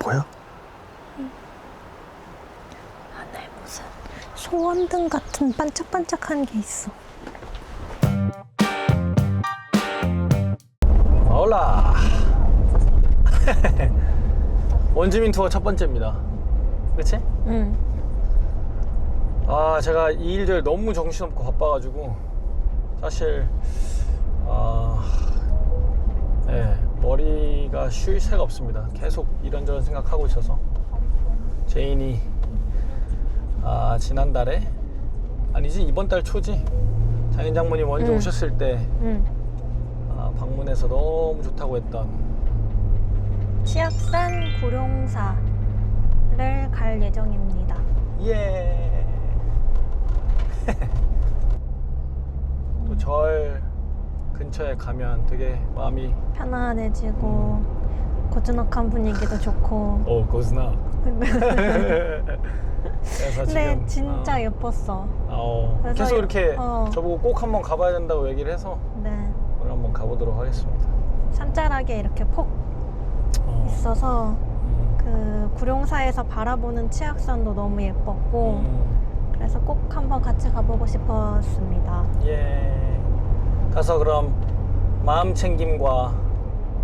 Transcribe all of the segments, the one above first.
보여? 하늘 무슨 소원등 같은 반짝반짝한 게 있어. 올라 원주민 투어 첫 번째입니다 그치? 응. 아 제가 이 일들 너무 정신없고 바빠가지고 사실 아 네, 머리가 쉴 새가 없습니다 계속 이런저런 생각하고 있어서 제인이 아 지난달에 아니지 이번 달 초지 장인 장모님 원주 응. 오셨을 때 응. 아, 방문해서 너무 좋다고 했던 치악산 구룡사를 갈 예정입니다. 예. 또 절 근처에 가면 되게 마음이 편안해지고 고즈넉한 분위기도 좋고. 어 고스나. 그래서 근데 지금 진짜 어, 예뻤어. 어, 그래서 계속 여- 이렇게 어. 저보고 꼭 한번 가봐야 된다고 얘기를 해서 네. 오늘 한번 가보도록 하겠습니다. 산자락에 이렇게 폭 어. 있어서 음. 그 구룡사에서 바라보는 치악산도 너무 예뻤고 음. 그래서 꼭 한번 같이 가보고 싶었습니다. 예. 가서 그럼 마음 챙김과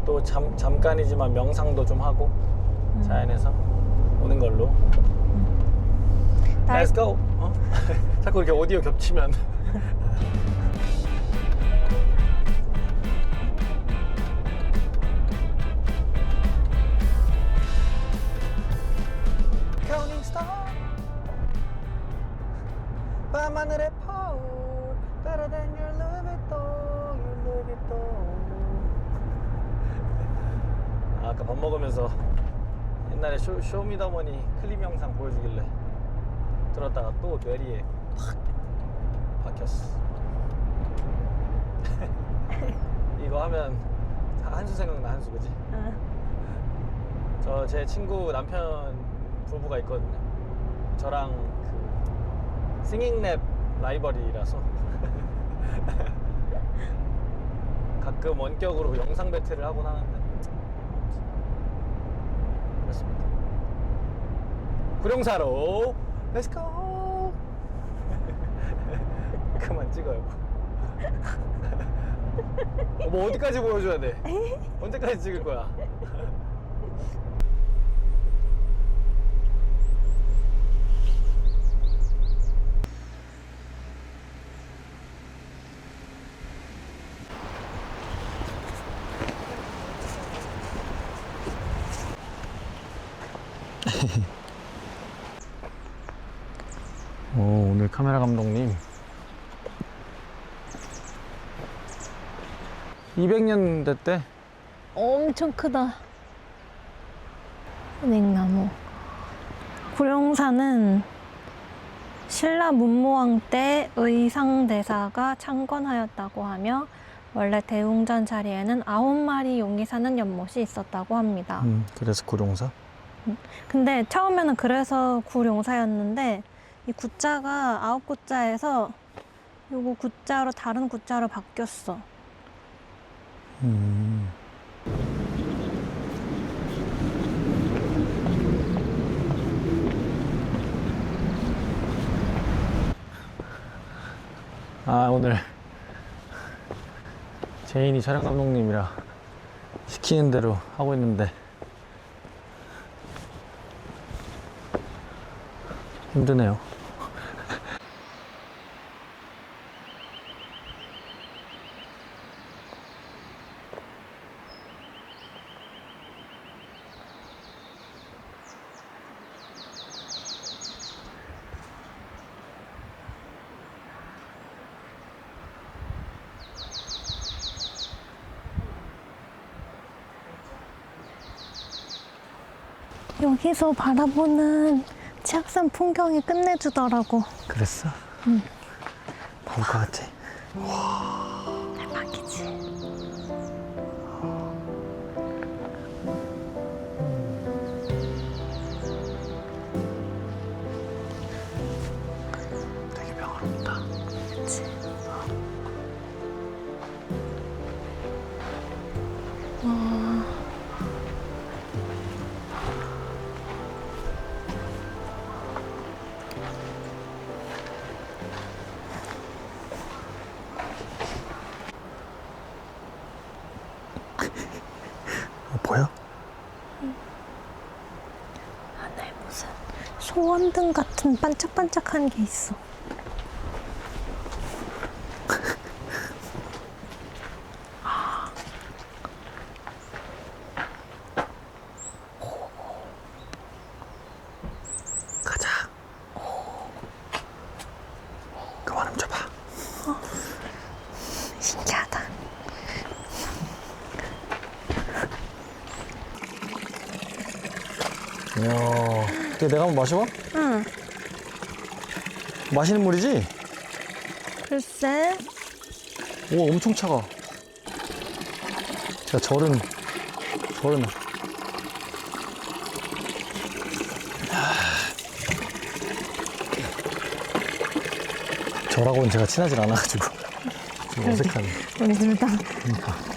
또 잠, 잠깐이지만 명상도 좀 하고 음. 자연에서 오는 걸로. 날- Let's go. 어? 자꾸 이렇게 오디오 겹치면. Counting star. 밤하늘의 아, 아까 밥 먹으면서 옛날에 쇼, 쇼미더머니 클립 영상 보여주길래 들었다가 또 뇌리에 팍 박혔어 이거 하면 한수 생각나 한수 그지? 아, 저제 친구 남편 부부가 있거든요. 저랑 그 싱잉랩 라이벌이라서 가끔 원격으로 영상 배틀을 하곤 하는데 그렇습니다. 구룡사로 렛츠고 그만 찍어요. 뭐 어디까지 보여줘야 돼? 언제까지 찍을 거야? 오, 오늘 카메라 감독님 200년 됐대 엄청 크다. 냉나무. 구룡사는 신라 문무왕 때 의상대사가 창건하였다고 하며 원래 대웅전 자리에는 아홉 마리 용이 사는 연못이 있었다고 합니다. 음, 그래서 구룡사? 근데 처음에는 그래서 구룡사였는데 이 구자가 아홉 구자에서 요거 구자로 다른 구자로 바뀌었어. 음. 아 오늘 제인이 촬영 감독님이라 시키는 대로 하고 있는데 힘드네요. 여기서 바라보는 치악산 풍경이 끝내주더라고. 그랬어? 응. 바보 것 같지? 대박이지. 되게 평화롭다. 그치. 와. 소원등 같은 반짝반짝한 게 있어. 가자. 그만 좀 줘봐. 신기하다. 이야, 이거 내가 한번 마셔봐? 응. 마시는 물이지? 글쎄. 오, 엄청 차가. 제가 절은, 절은. 저라고는 제가 친하질 않아가지고 좀 어색하네. 우리 둘 다. 그러니까.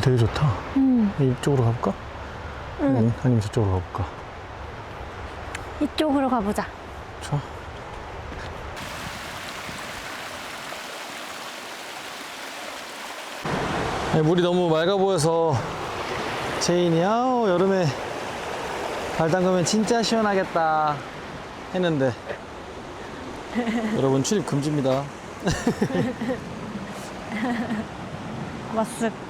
길 되게 좋다. 응. 이쪽으로 가볼까? 응. 아니, 아니면 저쪽으로 가볼까? 이쪽으로 가보자. 좋아. 아니, 물이 너무 맑아 보여서 제인이 아우 여름에 발 담그면 진짜 시원하겠다 했는데 여러분 출입 금지입니다. 잘생겼어?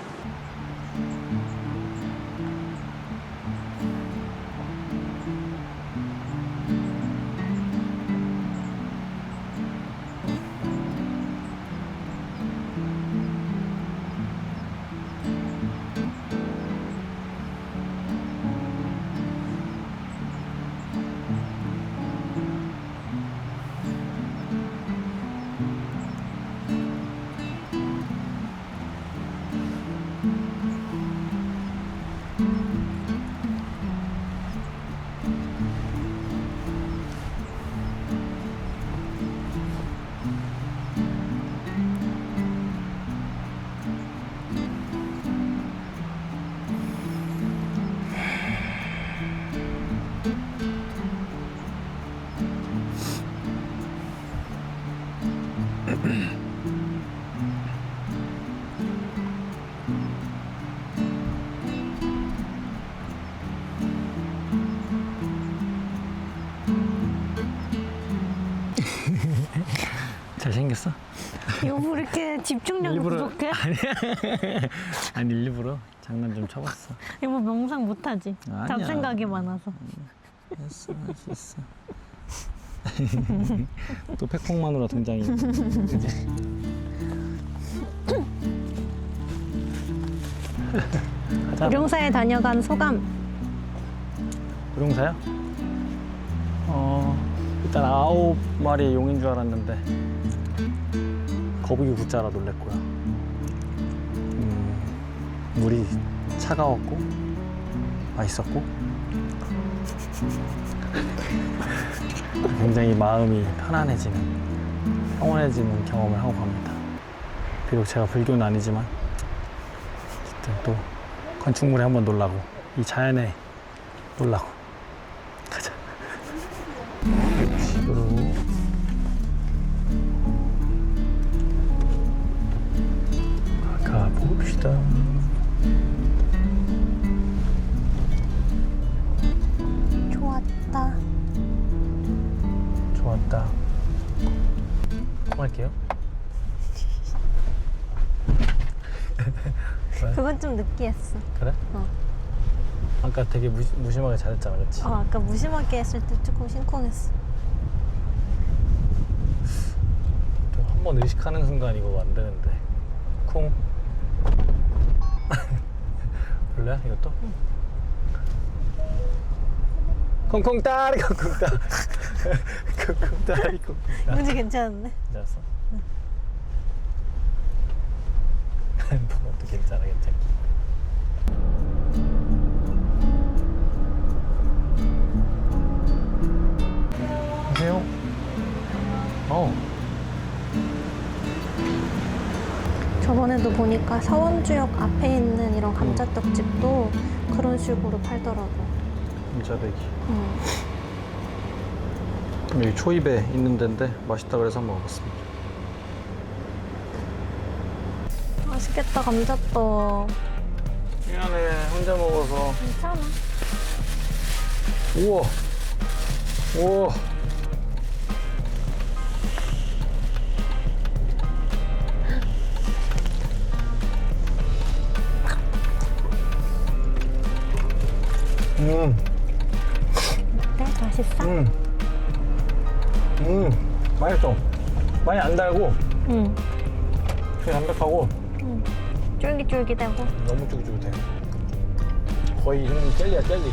여보 이렇게 집중력이 부족해? 아니야. 아니 일부러 장난 좀 쳐봤어. 여보 명상 못하지? 아니야. 잡생각이 많아서. 했어, 할 수 있어. 또 팩폭마누라 등장이. 가자. 무령사에 다녀간 소감. 무용사요? 어, 일단 아홉 마리 용인 줄 알았는데 거북이 구자라 놀랬고요. 음, 물이 차가웠고 맛있었고 굉장히 마음이 편안해지는 평온해지는 경험을 하고 갑니다. 비록 제가 불교는 아니지만 어쨌든 또 건축물에 한번 놀라고 이 자연에 놀라고 드릴게요. 그건 좀 느끼했어. 그래? 어. 아까 되게 무시, 무심하게 잘했잖아, 그렇지? 어, 아까 무심하게 했을 때 조금 심쿵했어. 한 번 의식하는 순간 이거 안 되는데. 쿵. 볼래? 이것도? 응. 콩콩 따리 콩콩 따. 콩콩 따리 콩콩 따. 문제 괜찮은데? 괜찮았어? 뭐또 괜찮아 괜찮아. 안녕하세요. 어. 저번에도 보니까 서원주역 앞에 있는 이런 감자떡집도 그런 식으로 팔더라고. 감자배기. 음. 여기 초입에 있는 데인데 맛있다 그래서 한번 먹어봤습니다. 맛있겠다 감자떡. 미안해 혼자 먹어서. 괜찮아. 우와. 우와. 음, 음, 맛있어. 많이 안 달고 응. 되게 담백하고 응. 쫄깃쫄깃하고. 너무 쫄깃쫄깃해. 거의 형 젤리야 젤리.